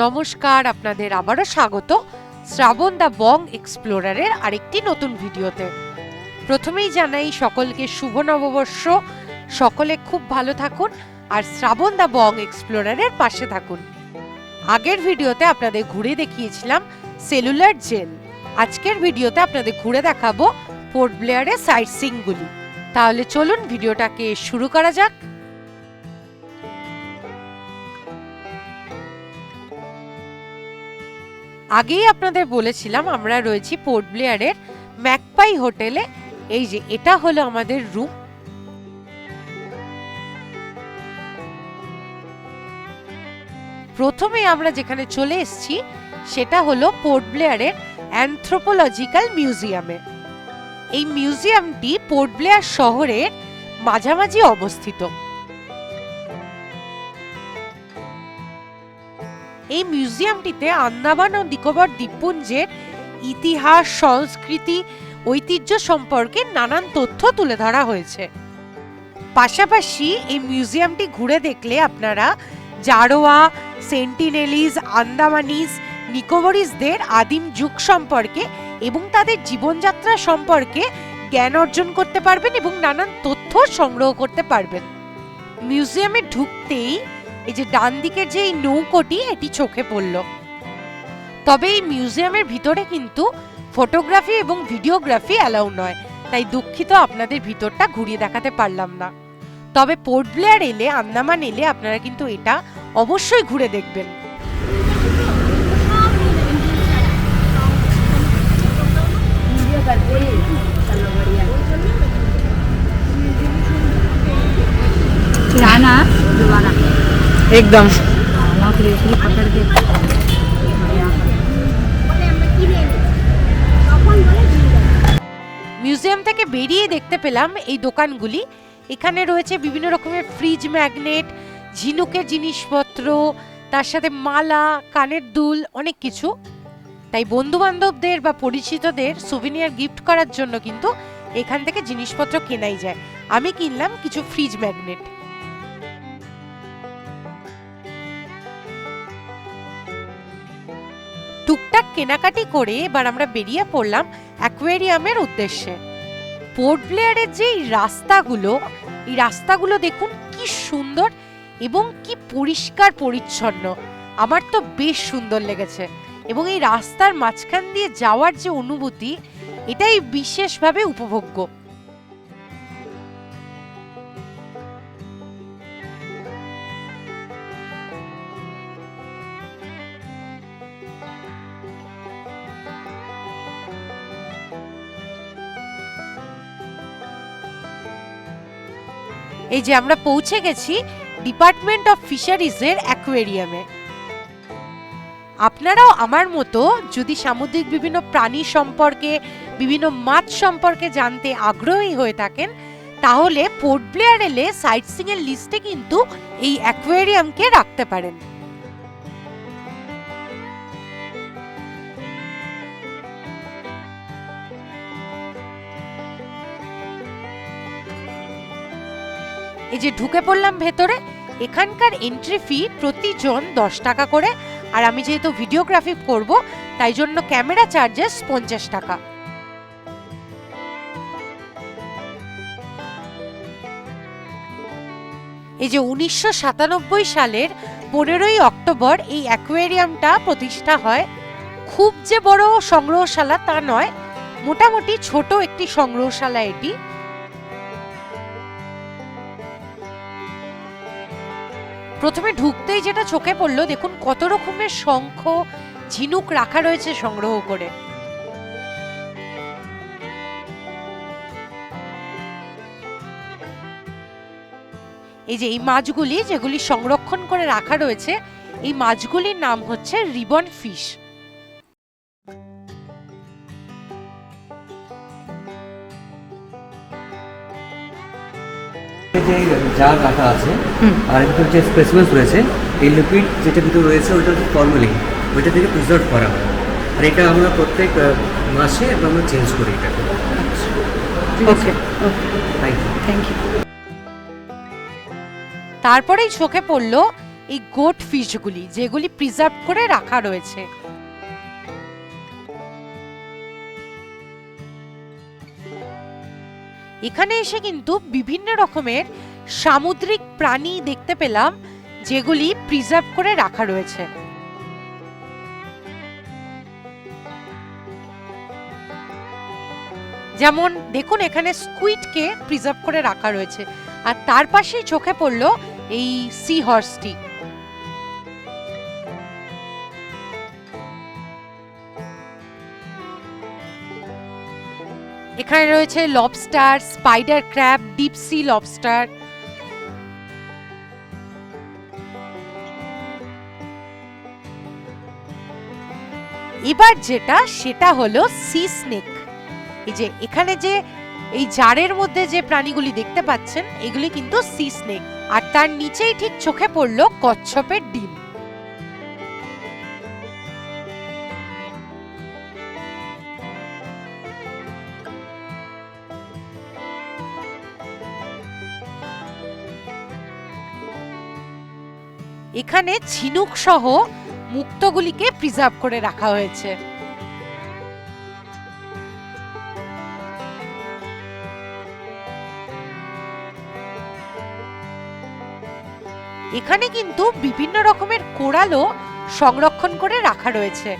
নমস্কার, আপনাদের আবারও স্বাগত শ্রাবণ দা বং এক্সপ্লোরারের আরেকটি নতুন ভিডিওতে। প্রথমেই জানাই সকলকে শুভ নববর্ষ, সকলে খুব ভালো থাকুন আর শ্রাবণ দা বং এক্সপ্লোরারের পাশে থাকুন। আগের ভিডিওতে আপনাদের ঘুরে দেখিয়েছিলাম সেলুলার জেল। আজকের ভিডিওতে আপনাদের ঘুরে দেখাবো পোর্ট ব্লেয়ারের সাইট সিংগুলি তাহলে চলুন ভিডিওটাকে শুরু করা যাক। আগেই আপনাদের বলেছিলাম, আমরা রয়েছি পোর্ট ব্লেয়ারের ম্যাকপাই হোটেলে। এই যে, এটা হলো আমাদের রুম। প্রথমে আমরা যেখানে চলে এসেছি, সেটা হলো পোর্ট ব্লেয়ারের অ্যান্থ্রোপোলজিক্যাল মিউজিয়ামে। এই মিউজিয়ামটি পোর্ট ব্লেয়ার শহরের মাঝামাঝি অবস্থিত। এই মিউজিয়ামটিতে আন্দামান ও নিকোবর দ্বীপপুঞ্জের ইতিহাস, সংস্কৃতি, ঐতিহ্য সম্পর্কে নানান তথ্য তুলে ধরা হয়েছে। পাশাপাশি এই মিউজিয়ামটি ঘুরে দেখলে আপনারা জারোয়া সেন্টিনেলিজ আন্দামানিজ নিকোবরিজদের আদিম যুগ সম্পর্কে এবং তাদের জীবনযাত্রা সম্পর্কে জ্ঞান অর্জন করতে পারবেন এবং নানান তথ্য সংগ্রহ করতে পারবেন। মিউজিয়ামে ঢুকতেই এই যে ডান দিকের যে এই নৌকোটি, এটি চোখে পড়ল। তবে এই মিউজিয়ামের ভিতরে কিন্তু ফটোগ্রাফি এবং ভিডিওগ্রাফি অ্যালাউ নয়। তাই দুঃখিত, আপনাদের ভিতরটা ঘুরিয়ে দেখাতে পারলাম না। তবে পোর্ট ব্লেয়ার এলে, আন্দামান এলে, আপনারা কিন্তু এটা অবশ্যই ঘুরে দেখবেন। রানা एकदम नौकरी वोकरी पकड़ के और यहाँ पर মিউজিয়াম থেকে বেরিয়ে দেখতে পেলাম এই দোকানগুলি এখানে রয়েছে বিভিন্ন রকমের ফ্রিজ ম্যাগনেট ঝিনুকের জিনিসপত্র তার সাথে মালা কানের দুল অনেক কিছু তাই বন্ধু বান্ধবদের বা পরিচিতদের সুভিনিয়ার গিফট করার জন্য কিন্তু এখান থেকে জিনিসপত্র কেনাই যায় আমি কিনলাম কিছু ফ্রিজ ম্যাগনেট টুকটাক কেনাকাটি করে এবার আমরা বেরিয়ে পড়লাম অ্যাকোয়ারিয়ামের উদ্দেশ্যে। পোর্ট ব্লেয়ারের যে রাস্তাগুলো, এই রাস্তাগুলো দেখুন কি সুন্দর এবং কি পরিষ্কার পরিচ্ছন্ন। আমার তো বেশ সুন্দর লেগেছে এবং এই রাস্তার মাঝখান দিয়ে যাওয়ার যে অনুভূতি, এটাই বিশেষভাবে উপভোগ্য। এই যে আমরা পৌঁছে গেছি ডিপার্টমেন্ট অফ ফিশারিজের অ্যাকোয়ারিয়ামে আপনারাও আমার মতো যদি সামুদ্রিক বিভিন্ন প্রাণী সম্পর্কে, বিভিন্ন মাছ সম্পর্কে জানতে আগ্রহী হয়ে থাকেন, তাহলে পোর্ট ব্লেয়ার এলে সাইট সিং এর লিস্টে কিন্তু এই অ্যাকোয়ারিয়ামকে রাখতে পারেন। যে ঢুকে পড়লাম ভেতরে, এখানকার এন্ট্রি ফি প্রতিজন দশ টাকা করে। আর আমি যেহেতু ভিডিওগ্রাফি করব, তাই জন্য ক্যামেরা চার্জেস পঞ্চাশ টাকা। এই যে উনিশশো সাতানব্বই সালের পনেরোই অক্টোবর এই অ্যাকোয়ারিয়ামটা প্রতিষ্ঠা হয়, খুব যে বড় সংগ্রহশালা তা নয়, মোটামুটি ছোট একটি সংগ্রহশালা এটি। প্রথমে ঢুকতেই যেটা চোখে পড়ল, দেখুন কত রকমের শঙ্খ, ঝিনুক রাখা রয়েছে সংগ্রহ করে। এই যে এই মাছগুলি যেগুলি সংরক্ষণ করে রাখা রয়েছে, এই মাছগুলির নাম হচ্ছে রিবন ফিশ। যে জার রাখা আছে আর ভিতরে যে স্পেসিমেন্স রয়েছে এই লিকুইড যেটা ভিতরে রয়েছে ওইটা হচ্ছে ফর্মালিন ওইটা থেকে প্রিজার্ভ করা হয়। আর এটা আমরা প্রত্যেক মাসে আমরা চেঞ্জ করি এটাকে। Okay thank you thank you তারপরেই চোখে পড়ল এই গোট ফিশগুলি যেগুলি প্রিজার্ভ করে রাখা রয়েছে। এখানে এসে কিন্তু বিভিন্ন রকমের সামুদ্রিক প্রাণী দেখতে পেলাম, যেগুলি প্রিজার্ভ করে রাখা রয়েছে। যেমন, দেখুন এখানে স্কুইডকে প্রিজার্ভ করে রাখা রয়েছে, আর তার পাশেই চোখে পড়ল এই সি হর্সটি এখানে রয়েছে lobster spider crab deep sea lobster এবার যেটা, সেটা হলো সি স্নেক এই যে, এখানে যে, এই জারের মধ্যে যে প্রাণীগুলি দেখতে পাচ্ছেন, এগুলি কিন্তু সি স্নেক আর তার নিচেই ঠিক চোখে পড়ল কচ্ছপের ডিম। এখানে ঝিনুক সহ মুক্তগুলিকে প্রিজার্ভ করে রাখা হয়েছে। এখানে কিন্তু বিভিন্ন রকমের কোরালও সংরক্ষণ করে রাখা রয়েছে।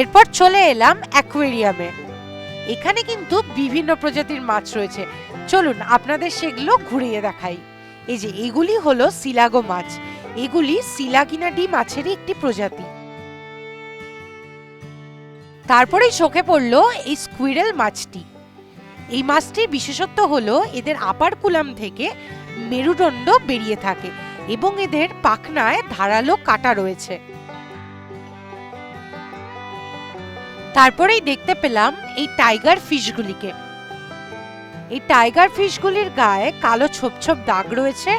এরপর চলে এলাম অ্যাকোয়ারিয়ামে। এখানে কিন্তু বিভিন্ন প্রজাতির মাছ রয়েছে। চলুন আপনাদের সেগুলো ঘুরিয়ে দেখাই। এই যে এগুলি হলো সিলাগো মাছ। এগুলি সিলাগিনাডি মাছেরই একটি প্রজাতি। তারপরেই চোখে পড়ল এই স্কুইরেল মাছটি। এই মাছটির বিশেষত্ব হলো এদের আপার কুলাম থেকে মেরুদণ্ড বেরিয়ে থাকে এবং এদের পাখনায় ধারালো কাটা রয়েছে। তারপরেই দেখতে পেলাম এই টাইগার ফিশগুলিকে এই টাইগার ফিশগুলির গায়ে কালো ছোপ ছোপ দাগ রয়েছে,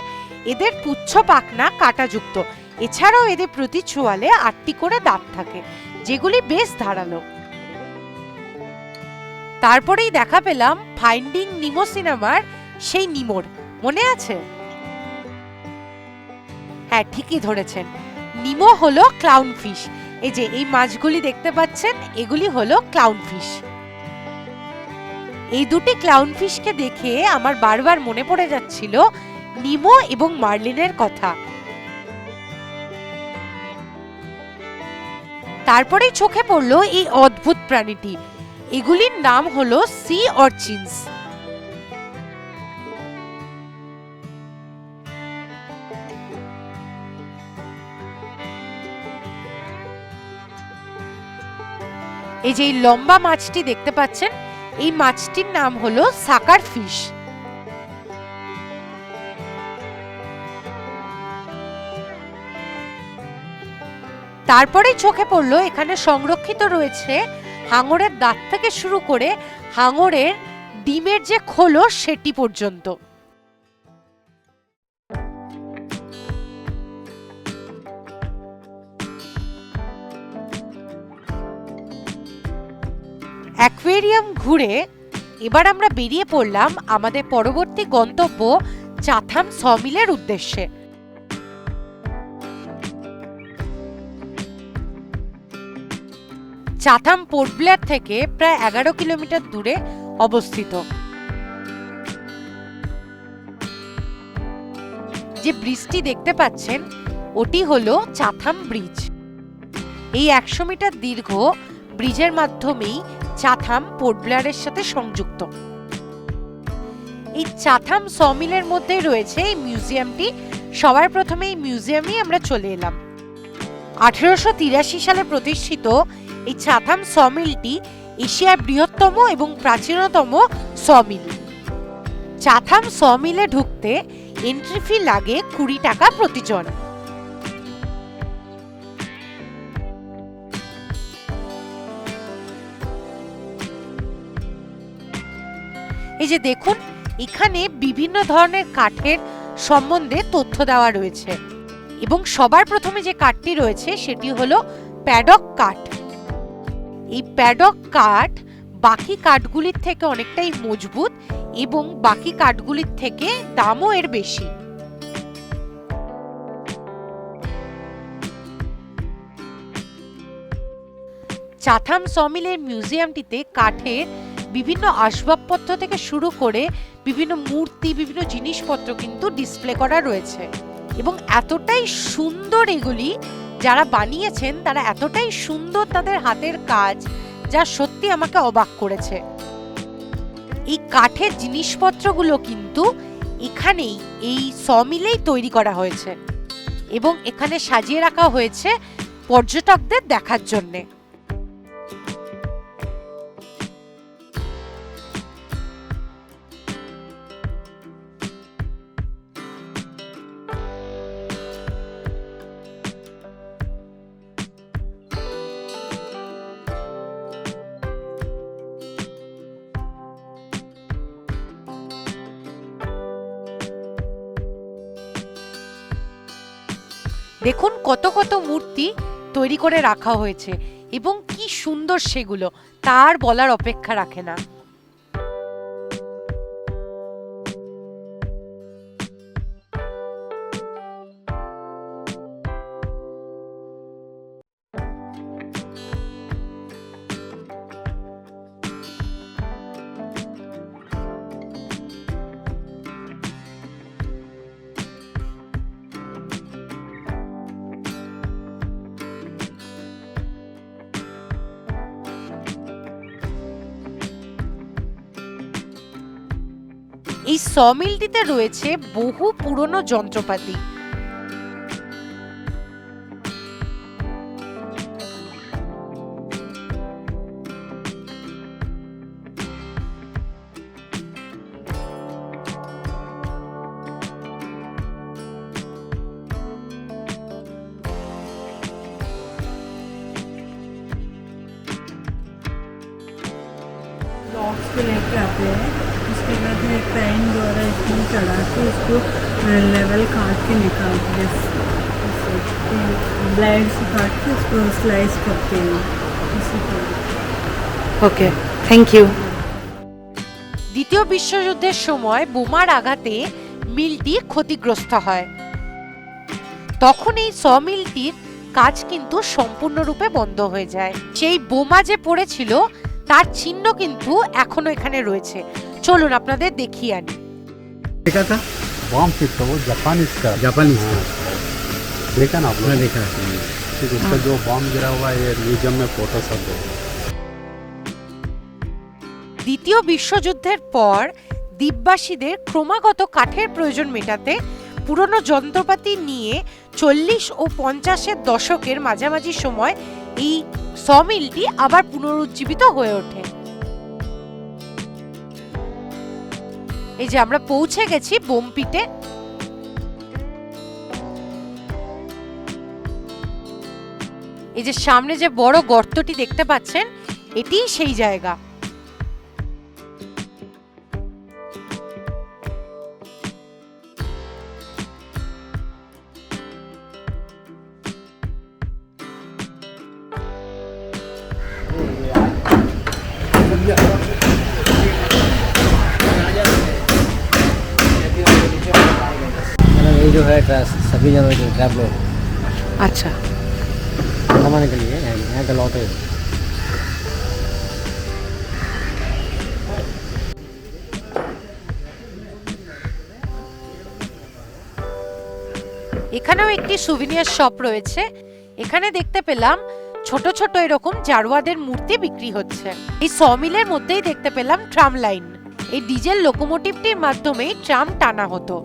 এদের পুচ্ছ পাখনা কাটাযুক্ত। এছাড়াও এদের প্রতি চোয়ালে আটটি করে দাঁত থাকে, যেগুলি বেশ ধারালো। তারপরেই দেখা পেলাম ফাইন্ডিং নিমো সিনেমার সেই নিমোর, মনে আছে? হ্যাঁ ঠিকই ধরেছেন। নিমো হলো ক্লাউন ফিশ এই যে, এই মাছগুলি দেখতে পাচ্ছেন, এগুলি হলো ক্লাউন ফিশ এই দুটি ক্লাউন ফিশকে দেখে আমার বারবার মনে পড়ে যাচ্ছিল নিমো এবং মার্লিনের কথা। তারপরেই চোখে পড়ল এই অদ্ভুত প্রাণীটি। এগুলির নাম হলো সি অর্চিনস এই যে লম্বা মাছটি দেখতে পাচ্ছেন, এই মাছটির নাম হলো সাকার ফিশ। তারপরেই চোখে পড়ল, এখানে সংরক্ষিত রয়েছে হাঙরের দাঁত থেকে শুরু করে হাঙরের ডিমের যে খোলস সেটি পর্যন্ত। অ্যাকোয়ারিয়াম ঘুরে এবার আমরা বেরিয়ে পড়লাম আমাদের পরবর্তী গন্তব্য চাথাম সমিলের উদ্দেশ্যে। চাথাম পোর্ট ব্লেয়ার থেকে প্রায় এগারো কিলোমিটার দূরে অবস্থিত। যে ব্রিজটি দেখতে পাচ্ছেন, ওটি হলো চাথাম ব্রিজ। এই একশো মিটার দীর্ঘ ব্রিজের মাধ্যমেই চাথাম পোর্ট ব্লেয়ারের সাথে সংযুক্ত। এই চাথাম সমিলের মধ্যে রয়েছে এই মিউজিয়ামটি। সবার প্রথমে এই মিউজিয়ামে আমরা চলে এলাম। আঠেরোশো তিরাশি সালে প্রতিষ্ঠিত এই চাথাম সমিলটি এশিয়ার বৃহত্তম এবং প্রাচীনতম সমিল। চাথাম সমিলে ঢুকতে এন্ট্রি ফি লাগে কুড়ি টাকা প্রতিজন। এই যে দেখুন, এখানে বিভিন্ন ধরনের কাঠের সম্বন্ধে তথ্য দেওয়া রয়েছে। এবং সবার প্রথমে যে কাঠটি রয়েছে, সেটি হলো প্যাডক কাঠ। এই প্যাডক কাঠ বাকি কাঠগুলির থেকে অনেকটাই মজবুত এবং বাকি কাঠগুলির থেকে দামও এর বেশি। চাথাম সমিলের মিউজিয়ামটিতে কাঠের বিভিন্ন আসবাবপত্র থেকে শুরু করে বিভিন্ন মূর্তি, বিভিন্ন জিনিসপত্র কিন্তু ডিসপ্লে করা রয়েছে। এবং এতটাই সুন্দর এগুলি যারা বানিয়েছেন, তারা এতটাই সুন্দর তাদের হাতের কাজ যা সত্যি আমাকে অবাক করেছে। এই কাঠের জিনিসপত্রগুলো কিন্তু এখানেই, এই সমিলেই তৈরি করা হয়েছে। এবং এখানে সাজিয়ে রাখা হয়েছে পর্যটকদের দেখার জন্যে। দেখুন কত কত মূর্তি তৈরি করে রাখা হয়েছে এবং কি সুন্দর সেগুলো। তার বলার অপেক্ষা রাখে না। সমিলটিতে রয়েছে বহু পুরনো যন্ত্রপাতি बॉक्स पे लेके आते हैं उसके बाद में पेन द्वारा इसमें चढ़ा के इसको लेवल काट के निकालते हैं ब्लेड से काट के उसको स्लाइस करते हैं इसी तरह ওকে থ্যাংক ইউ দ্বিতীয় বিশ্বযুদ্ধের সময় বোমার আঘাতে মিলটি ক্ষতিগ্রস্ত হয় তখন এই সমিলটির কাজ কিন্তু সম্পূর্ণরূপে বন্ধ হয়ে যায় সেই বোমা যে পড়েছিল তার চিহ্ন কিন্তু এখনো এখানে রয়েছে চলুন আপনাদের দেখিয়ে আনি देखा था बॉम्ब फिट था वो जापानीज का जापानी हाँ, देखा ना आप लोग अपना देखा था ठीक, उसका जो बॉम्ब गिरा हुआ है ये म्यूजियम में फोटो सब है দ্বিতীয় বিশ্বযুদ্ধের পর দ্বীপবাসীদের ক্রমাগত কাঠের প্রয়োজন মেটাতে পুরনো যন্ত্রপাতি নিয়ে চল্লিশ ও পঞ্চাশের দশকের মাঝামাঝি সময় এই সমিলটি আবার পুনরুজ্জীবিত হয়ে ওঠে এই যে আমরা পৌঁছে গেছি বোমপিটে এই যে সামনে যে বড় গর্তটি দেখতে পাচ্ছেন এটি সেই জায়গা। छब्बीस जनवरी ट्रैवलर আচ্ছা कमाने के लिए यहाँ का लॉट है এখানেও একটি সুভিনিয়ার শপ রয়েছে এখানে দেখতে পেলাম ছোট ছোট এরকম জারোয়াদের মূর্তি বিক্রি হচ্ছে এই সমিলের মধ্যেই দেখতে পেলাম ট্রাম লাইন এই ডিজেল লোকোমোটিভটির মাধ্যমেই ট্রাম টানা হতো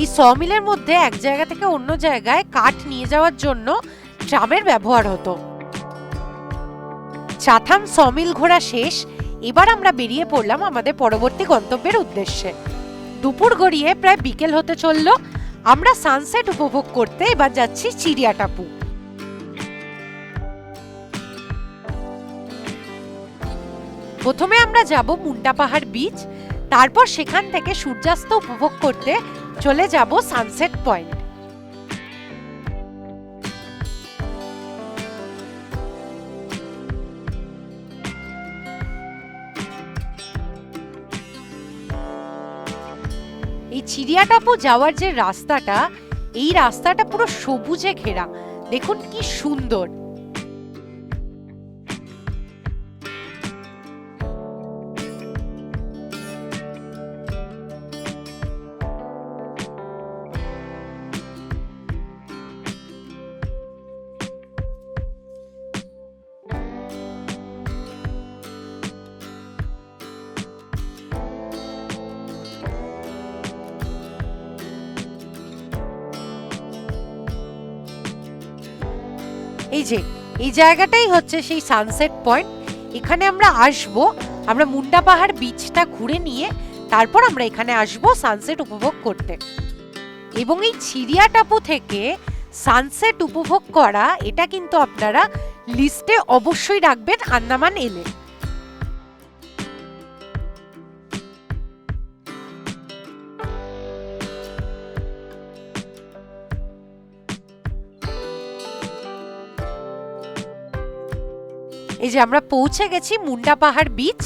এই সমিলের মধ্যে এক জায়গা থেকে অন্য জায়গায় কাঠ নিয়ে যাওয়ার জন্য ট্রামের ব্যবহার হতো। চাথাম সমিল ঘোরা শেষ, এবার আমরা বেরিয়ে পড়লাম আমাদের পরবর্তী গন্তব্যের উদ্দেশ্যে। দুপুর গড়িয়ে প্রায় বিকেল হতে চলল, আমরা সানসেট উপভোগ করতে এবার যাচ্ছি চিড়িয়াটাপু। প্রথমে আমরা যাব মুন্ডা পাহাড় বিচ তারপর সেখান থেকে সূর্যাস্ত উপভোগ করতে চলে যাব সানসেট পয়েন্ট এই চিড়িয়াটাপু যাওয়ার যে রাস্তাটা, এই রাস্তাটা পুরো সবুজে ঘেরা। দেখুন কি সুন্দর। যে, এই জায়গাটাই হচ্ছে সেই সানসেট পয়েন্ট এখানে আমরা আসব, আমরা মুন্ডা পাহাড় বিচটা ঘুরে নিয়ে তারপর আমরা এখানে আসব সানসেট উপভোগ করতে। এবং এই চিড়িয়াটাপু থেকে সানসেট উপভোগ করা, এটা কিন্তু আপনারা লিস্টে অবশ্যই রাখবেন আন্দামান এলে। এই যে আমরা পৌঁছে গেছি মুন্ডা পাহাড় বিচ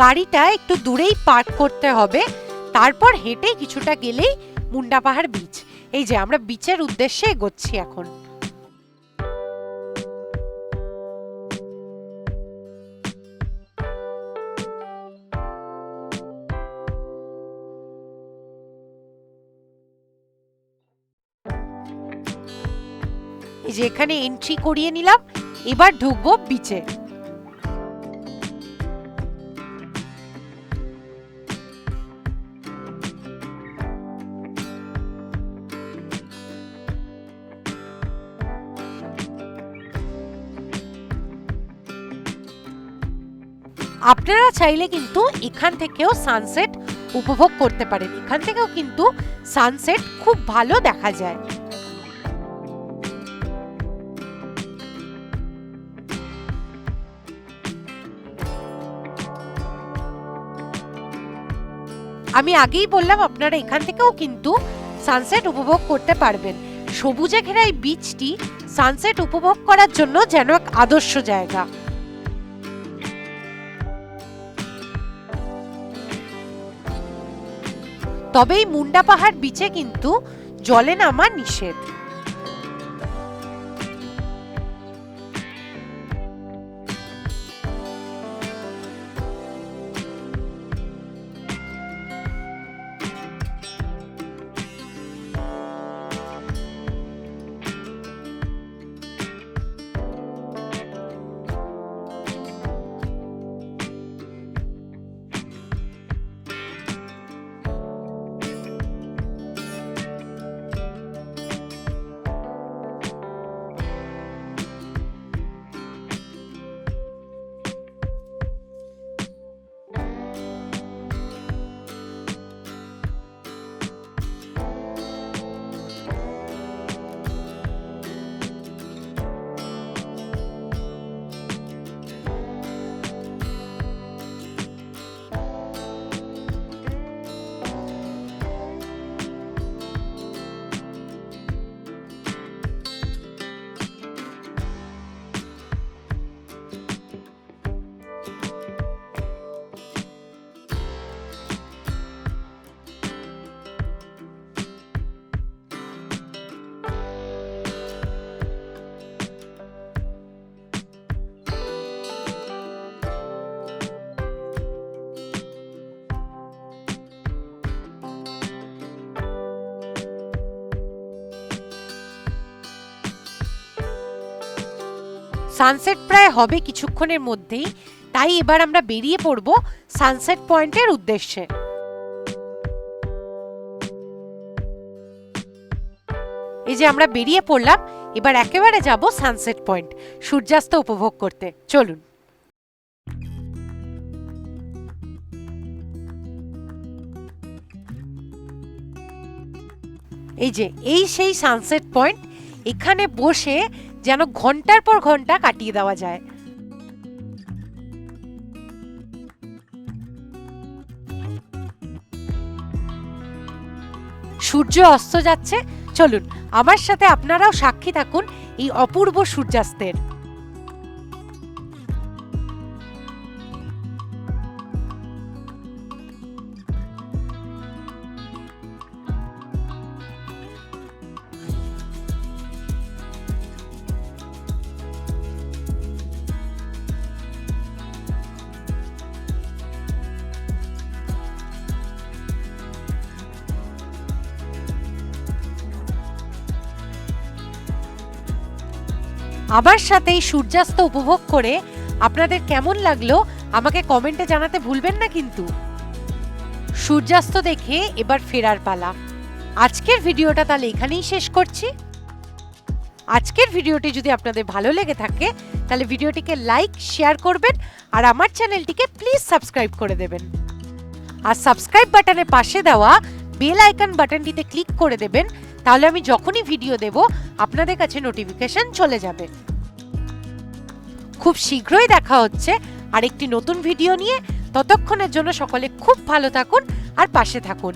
গাড়িটা একটু দূরেই পার্ক করতে হবে, তারপর হেঁটে কিছুটা গেলেই মুন্ডা পাহাড় বিচ এই যে আমরা বিচের উদ্দেশ্যে এগোচ্ছি এখন। যে এখানে এন্ট্রি করিয়ে নিলাম, এবার ঢুকবো বিচে আপনারা চাইলে কিন্তু এখান থেকেও সানসেট উপভোগ করতে পারেন। এখান থেকেও কিন্তু সানসেট খুব ভালো দেখা যায়। আমি আগেই বললাম আপনারা এখান থেকেও কিন্তু সানসেট উপভোগ করতে পারবেন। সবুজে ঘেরা এই বিচটি সানসেট উপভোগ করার জন্য যেন এক আদর্শ জায়গা। তবে এই মুন্ডা পাহাড় বিচে কিন্তু জলে নামা নিষেধ। সানসেট প্রায় হবে কিছুক্ষণের মধ্যেই, তাই এবার আমরা বেরিয়ে পড়ব সানসেট পয়েন্টের উদ্দেশ্যে। এই যে আমরা বেরিয়ে পড়লাম, এবার একেবারে যাব সানসেট পয়েন্ট সূর্যাস্ত উপভোগ করতে। চলুন। এই যে, এই সেই সানসেট পয়েন্ট এখানে বসে যেন ঘণ্টার পর ঘণ্টা কাটিয়ে দেওয়া যায়। সূর্য অস্ত যাচ্ছে। চলুন, আমার সাথে আপনারাও সাক্ষী থাকুন এই অপূর্ব সূর্যাস্তের। আমার সাথে এই সূর্যাস্ত উপভোগ করে আপনাদের কেমন লাগল আমাকে কমেন্টে জানাতে ভুলবেন না কিন্তু। সূর্যাস্ত দেখে এবার ফেরার পালা। আজকের ভিডিওটা তাহলে এখানেই শেষ করছি। আজকের ভিডিওটি যদি আপনাদের ভালো লেগে থাকে, তাহলে ভিডিওটিকে লাইক, শেয়ার করবেন আর আমার চ্যানেলটিকে প্লিজ সাবস্ক্রাইব করে দেবেন। আর সাবস্ক্রাইব বাটনের পাশে দেওয়া বেল আইকন বাটনটিতে ক্লিক করে দেবেন তাহলে আমি যখনই ভিডিও দেব, আপনাদের কাছে নোটিফিকেশন চলে যাবে। খুব শীঘ্রই দেখা হচ্ছে আরেকটি নতুন ভিডিও নিয়ে। ততক্ষণের জন্য সকলে খুব ভালো থাকুন আর পাশে থাকুন।